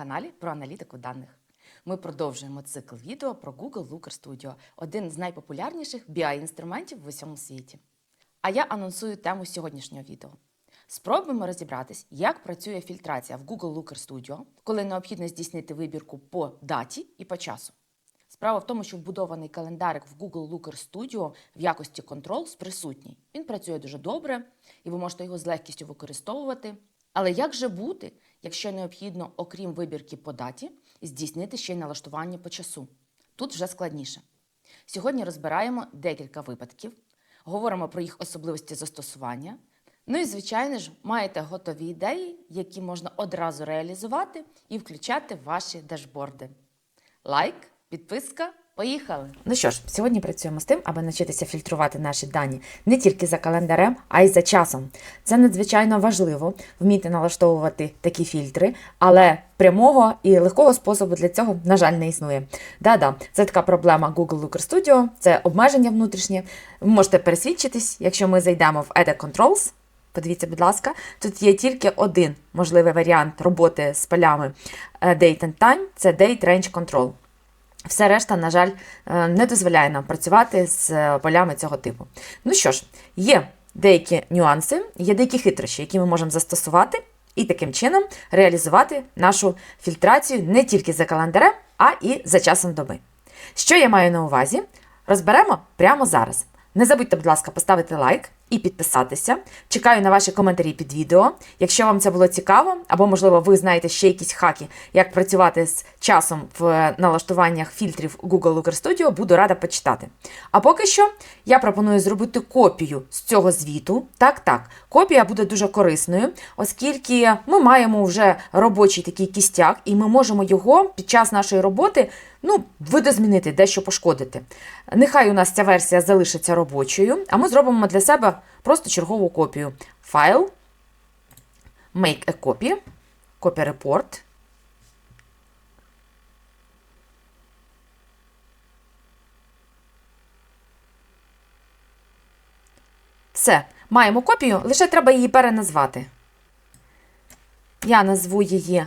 каналі про аналітику даних. Ми продовжуємо цикл відео про Google Looker Studio, один з найпопулярніших BI-інструментів в усьому світі. А я анонсую тему сьогоднішнього відео. Спробуємо розібратись, як працює фільтрація в Google Looker Studio, коли необхідно здійснити вибірку по даті і по часу. Справа в тому, що вбудований календарик в Google Looker Studio в якості Controls присутній. Він працює дуже добре, і ви можете його з легкістю використовувати. Але як же бути, якщо необхідно, окрім вибірки по даті, здійснити ще й налаштування по часу? Тут вже складніше. Сьогодні розбираємо декілька випадків, говоримо про їх особливості застосування. Ну і, звичайно ж, маєте готові ідеї, які можна одразу реалізувати і включати в ваші дашборди. Лайк, підписка, поїхали! Ну що ж, сьогодні працюємо з тим, аби навчитися фільтрувати наші дані не тільки за календарем, а й за часом. Це надзвичайно важливо вміти налаштовувати такі фільтри, але прямого і легкого способу для цього, на жаль, не існує. Да-да, це така проблема Google Looker Studio, це обмеження внутрішнє. Ви можете пересвідчитись, якщо ми зайдемо в Edit Controls. Подивіться, будь ласка, тут є тільки один можливий варіант роботи з полями е, Date and Time це Date Range Control. Все решта, на жаль, е, не дозволяє нам працювати з е, полями цього типу. Ну що ж, є деякі нюанси, є деякі хитрощі, які ми можемо застосувати, і таким чином реалізувати нашу фільтрацію не тільки за календарем, а і за часом доби. Що я маю на увазі? Розберемо прямо зараз. Не забудьте, будь ласка, поставити лайк і підписатися. Чекаю на ваші коментарі під відео. Якщо вам це було цікаво, або, можливо, ви знаєте ще якісь хаки, як працювати з часом в налаштуваннях фільтрів Google Looker Studio, буду рада почитати. А поки що я пропоную зробити копію з цього звіту. Так, так, копія буде дуже корисною, оскільки ми маємо вже робочий такий кістяк, і ми можемо його під час нашої роботи ну, видозмінити, дещо пошкодити. Нехай у нас ця версія залишиться робочою, а ми зробимо для себе просто чергову копію. Файл, Make a copy, Copy Report. Все, маємо копію, лише треба її переназвати. Я назву її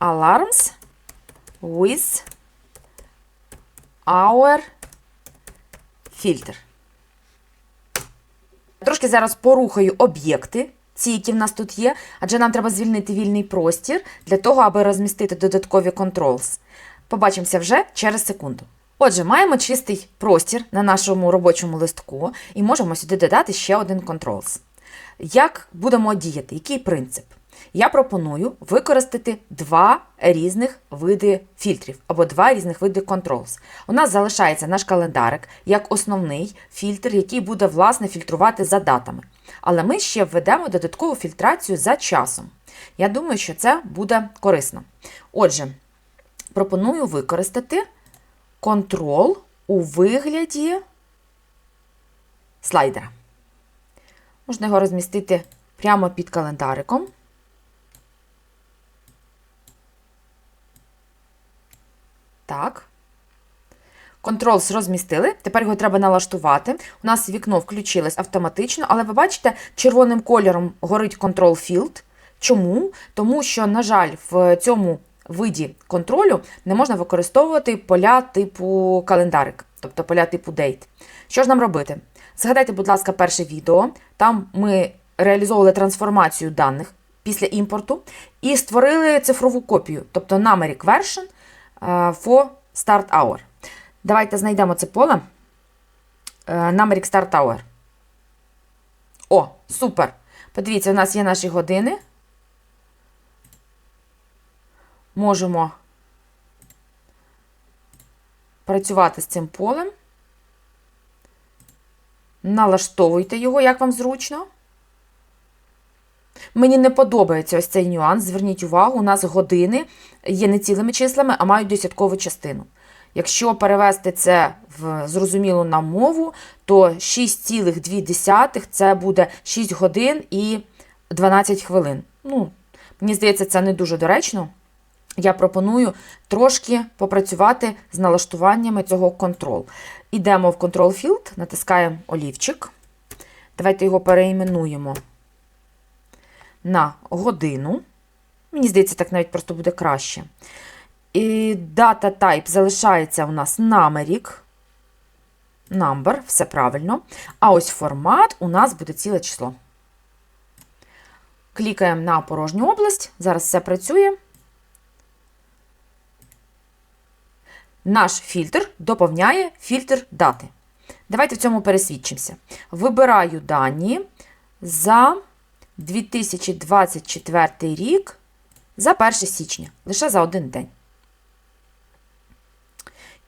Alarms with our filter. Трошки зараз порухаю об'єкти, ці, які в нас тут є, адже нам треба звільнити вільний простір для того, аби розмістити додаткові controls. Побачимося вже через секунду. Отже, маємо чистий простір на нашому робочому листку і можемо сюди додати ще один controls. Як будемо діяти? Який принцип? Я пропоную використати два різних види фільтрів або два різних види controls. У нас залишається наш календарик як основний фільтр, який буде власне фільтрувати за датами. Але ми ще введемо додаткову фільтрацію за часом. Я думаю, що це буде корисно. Отже, пропоную використати контрол у вигляді слайдера. Можна його розмістити прямо під календариком. Так. Controls розмістили. Тепер його треба налаштувати. У нас вікно включилось автоматично, але ви бачите, червоним кольором горить Control Field. Чому? Тому що, на жаль, в цьому виді контролю не можна використовувати поля типу календарик, тобто поля типу Date. Що ж нам робити? Згадайте, будь ласка, перше відео. Там ми реалізовували трансформацію даних після імпорту і створили цифрову копію, тобто numeric version for start hour. Давайте знайдемо це поле. Numeric start hour. О, супер! Подивіться, у нас є наші години. Можемо працювати з цим полем. Налаштовуйте його, як вам зручно. Мені не подобається ось цей нюанс. Зверніть увагу, у нас години є не цілими числами, а мають десяткову частину. Якщо перевести це в зрозумілу нам мову, то 6,2 це буде 6 годин і 12 хвилин. Ну, Мені здається, це не дуже доречно. Я пропоную трошки попрацювати з налаштуваннями цього Control. Ідемо в Control Field, натискаємо олівчик. Давайте його переіменуємо на годину. Мені здається, так навіть просто буде краще. І дата type залишається у нас numeric. Number, все правильно. А ось формат у нас буде ціле число. Клікаємо на порожню область. Зараз все працює. Наш фільтр доповняє фільтр дати. Давайте в цьому пересвідчимося. Вибираю дані за 2024 рік за 1 січня, лише за один день.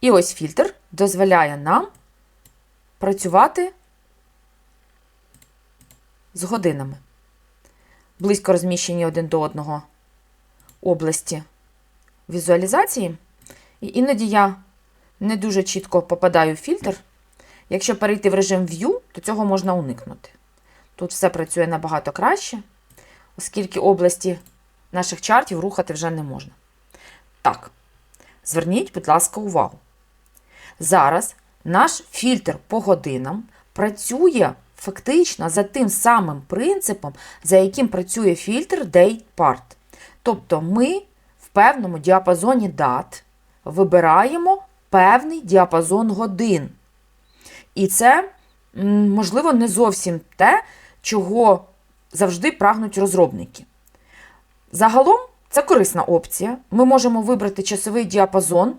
І ось фільтр дозволяє нам працювати з годинами. Близько розміщені один до одного області візуалізації. І іноді я не дуже чітко попадаю в фільтр. Якщо перейти в режим View, то цього можна уникнути. Тут все працює набагато краще, оскільки області наших чартів рухати вже не можна. Так, зверніть, будь ласка, увагу. Зараз наш фільтр по годинам працює фактично за тим самим принципом, за яким працює фільтр Date Part. Тобто ми в певному діапазоні дат вибираємо певний діапазон годин. І це, можливо, не зовсім те, чого завжди прагнуть розробники. Загалом це корисна опція. Ми можемо вибрати часовий діапазон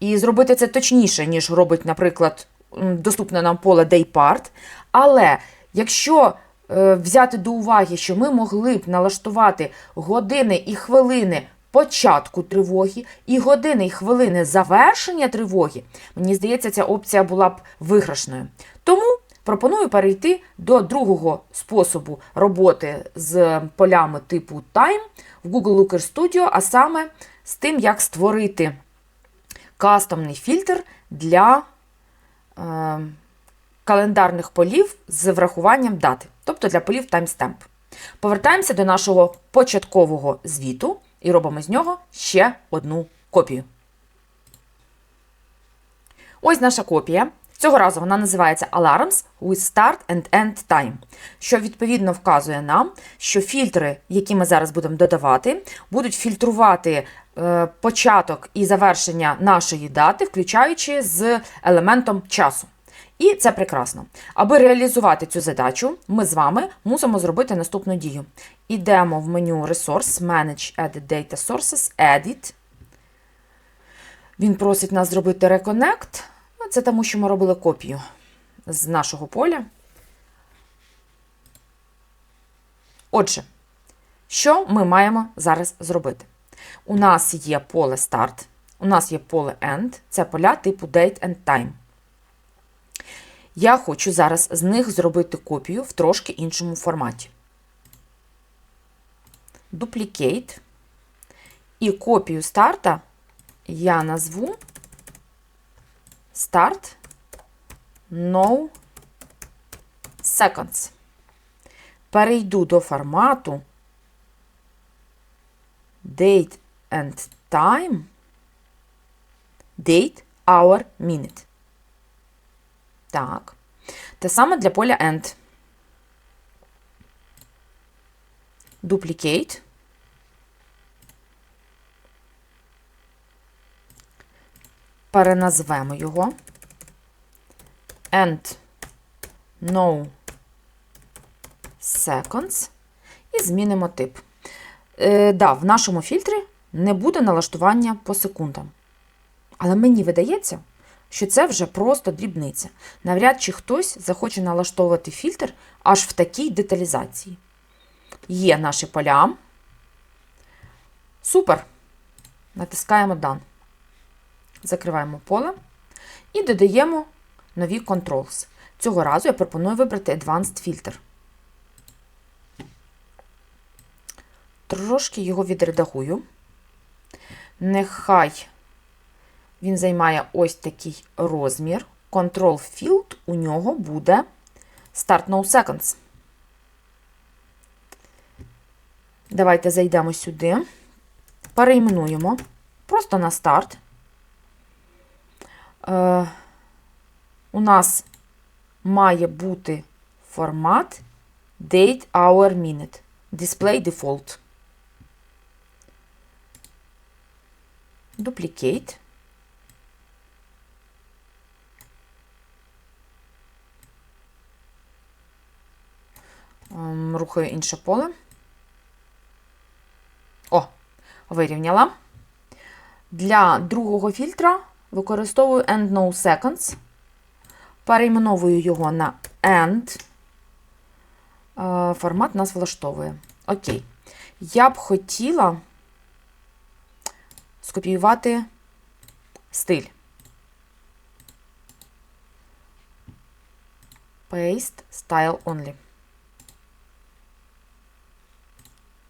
і зробити це точніше, ніж робить, наприклад, доступне нам поле Daypart. Але якщо е, взяти до уваги, що ми могли б налаштувати години і хвилини початку тривоги і години і хвилини завершення тривоги, мені здається, ця опція була б виграшною. Тому пропоную перейти до другого способу роботи з полями типу Time в Google Looker Studio, а саме з тим, як створити кастомний фільтр для е, календарних полів з врахуванням дати, тобто для полів timestamp. Повертаємося до нашого початкового звіту і робимо з нього ще одну копію. Ось наша копія. Цього разу вона називається Alarms with Start and End Time, що відповідно вказує нам, що фільтри, які ми зараз будемо додавати, будуть фільтрувати е, початок і завершення нашої дати, включаючи з елементом часу. І це прекрасно. Аби реалізувати цю задачу, ми з вами мусимо зробити наступну дію. Ідемо в меню Resource, Manage Edit Data Sources, Edit. Він просить нас зробити Reconnect. Це тому, що ми робили копію з нашого поля. Отже, що ми маємо зараз зробити? У нас є поле Start, у нас є поле End, це поля типу Date and Time. Я хочу зараз з них зробити копію в трошки іншому форматі. Duplicate. І копію старта я назву Start No Seconds. Перейду до формату Date and Time. Date, Hour, Minute. Так. Те саме для поля End. Duplicate. Переназвемо його. And no seconds. І змінимо тип. Е, да, в нашому фільтрі не буде налаштування по секундам. Але мені видається, що це вже просто дрібниця. Навряд чи хтось захоче налаштовувати фільтр аж в такій деталізації. Є наші поля. Супер. Натискаємо Done. Закриваємо поле і додаємо нові Controls. Цього разу я пропоную вибрати Advanced Filter. Трошки його відредагую. Нехай він займає ось такий розмір. Control Field у нього буде Start No Seconds. Давайте зайдемо сюди, перейменуємо просто на старт. Е, у нас має бути формат Date Hour Minute. Display Default. Duplicate. Ем, Рухаю інше поле. О, вирівняла. Для другого фільтра використовую End No Seconds. Перейменовую його на End. Е, Формат нас влаштовує. Окей. Я б хотіла скопіювати стиль. Paste Style Only.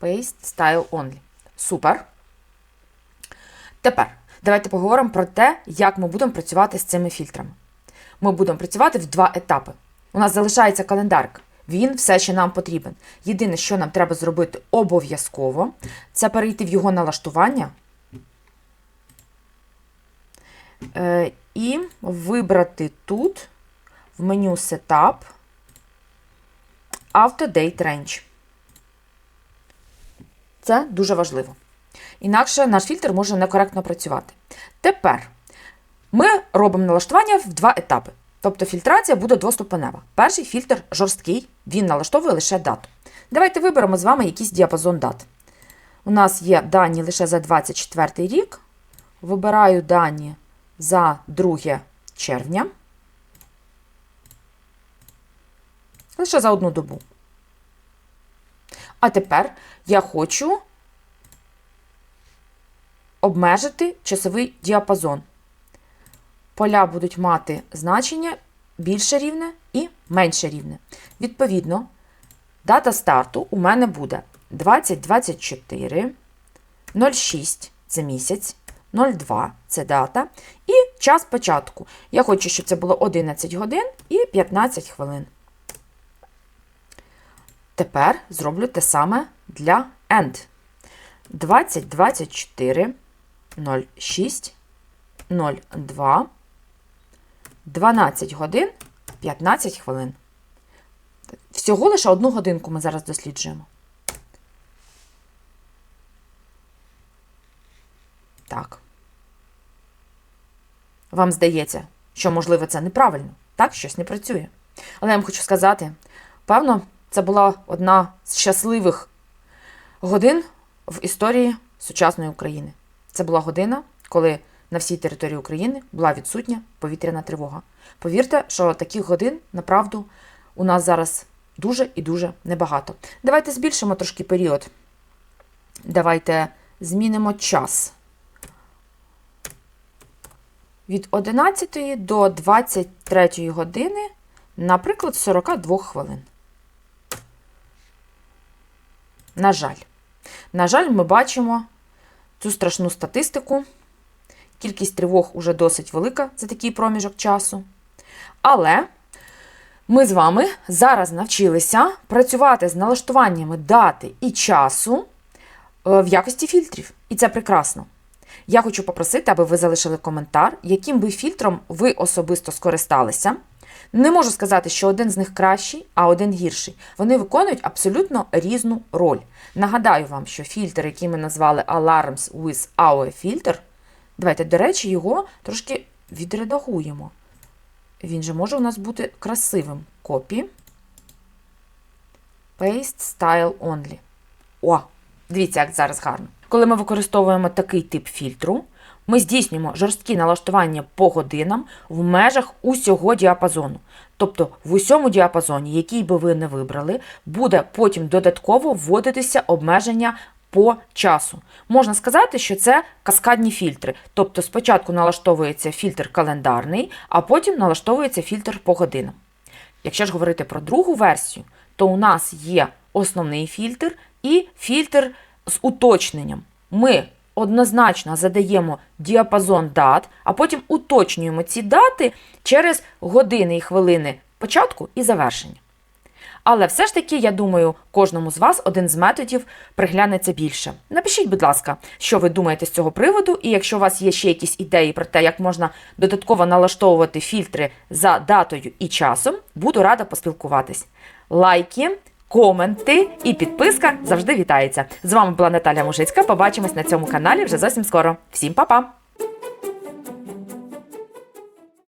Paste Style Only. Супер. Тепер давайте поговоримо про те, як ми будемо працювати з цими фільтрами. Ми будемо працювати в два етапи. У нас залишається календарик. Він все ще нам потрібен. Єдине, що нам треба зробити обов'язково, це перейти в його налаштування е, і вибрати тут в меню Setup Auto Date Range. Це дуже важливо. Інакше наш фільтр може некоректно працювати. Тепер ми робимо налаштування в два етапи. Тобто фільтрація буде двоступенева. Перший фільтр жорсткий, він налаштовує лише дату. Давайте виберемо з вами якийсь діапазон дат. У нас є дані лише за 24 рік. Вибираю дані за 2 червня. Лише за одну добу. А тепер я хочу обмежити часовий діапазон. Поля будуть мати значення більше рівне і менше рівне. Відповідно, дата старту у мене буде 2024, 06 це місяць, 02 це дата, і час початку. Я хочу, щоб це було 11 годин і 15 хвилин. Тепер зроблю те саме для end. 2024, 06, 02, 12 годин 15 хвилин. Всього лише одну годинку ми зараз досліджуємо. Так. Вам здається, що, можливо, це неправильно. Так, щось не працює. Але я вам хочу сказати, певно, це була одна з щасливих годин в історії сучасної України. Це була година, коли на всій території України була відсутня повітряна тривога. Повірте, що таких годин, направду, у нас зараз дуже і дуже небагато. Давайте збільшимо трошки період. Давайте змінимо час. Від 11 до 23 години, наприклад, 42 хвилин. На жаль. На жаль, ми бачимо цю страшну статистику. Кількість тривог уже досить велика за такий проміжок часу. Але ми з вами зараз навчилися працювати з налаштуваннями дати і часу е, в якості фільтрів. І це прекрасно. Я хочу попросити, аби ви залишили коментар, яким би фільтром ви особисто скористалися. Не можу сказати, що один з них кращий, а один гірший. Вони виконують абсолютно різну роль. Нагадаю вам, що фільтр, який ми назвали Alarms with Our Filter, давайте, до речі, його трошки відредагуємо. Він же може у нас бути красивим. Copy. Paste Style Only. О, дивіться, як зараз гарно. Коли ми використовуємо такий тип фільтру, ми здійснюємо жорсткі налаштування по годинам в межах усього діапазону. Тобто в усьому діапазоні, який би ви не вибрали, буде потім додатково вводитися обмеження по часу. Можна сказати, що це каскадні фільтри. Тобто спочатку налаштовується фільтр календарний, а потім налаштовується фільтр по годинам. Якщо ж говорити про другу версію, то у нас є основний фільтр і фільтр з уточненням. Ми однозначно задаємо діапазон дат, а потім уточнюємо ці дати через години і хвилини початку і завершення. Але все ж таки, я думаю, кожному з вас один з методів приглянеться більше. Напишіть, будь ласка, що ви думаєте з цього приводу, і якщо у вас є ще якісь ідеї про те, як можна додатково налаштовувати фільтри за датою і часом, буду рада поспілкуватись. Лайки, коменти і підписка завжди вітається. З вами була Наталя Мужицька. Побачимось на цьому каналі вже зовсім скоро. Всім па-па!